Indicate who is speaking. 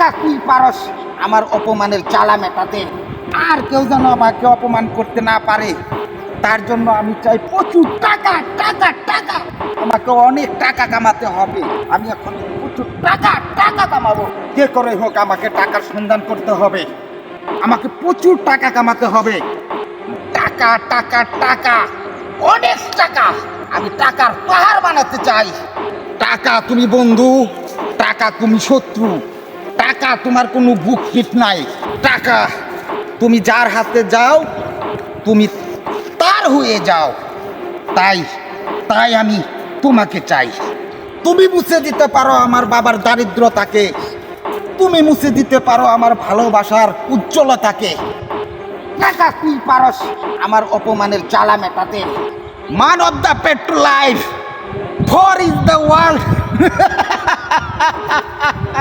Speaker 1: টাকা তুই পারস? আমার অপমানের চালা মেটাতে। আর কেউ যেন আমাকে অপমান করতে না পারে। তার জন্য আমি চাই প্রচুর টাকা টাকা টাকা। আমাকে অনেক টাকা কামাতে হবে। আমি এখন প্রচুর টাকা টাকা কামাবো। কে করে হোক আমাকে টাকার সন্ধান করতে হবে। আমাকে প্রচুর টাকা কামাতে হবে। টাকা টাকা টাকা। অনেক টাকা। আমি টাকার পাহাড় বানাতে চাই। টাকা তুমি বন্ধু, টাকা তুমি শত্রু। টাকা তোমার কোনো বুক ফিট নাই। টাকা তুমি যার হাতে যাও, তুমি তার হয়ে যাও। তাই তাই আমি তোমাকে চাই। তুমি মুছে দিতে পারো আমার বাবার দারিদ্রতাকে। তুমি মুছে দিতে পারো আমার ভালোবাসার উজ্জ্বলতাকে। টাকা তুই পারস আমার অপমানের জ্বালা মেটাতে। Man of the petrol life for is the world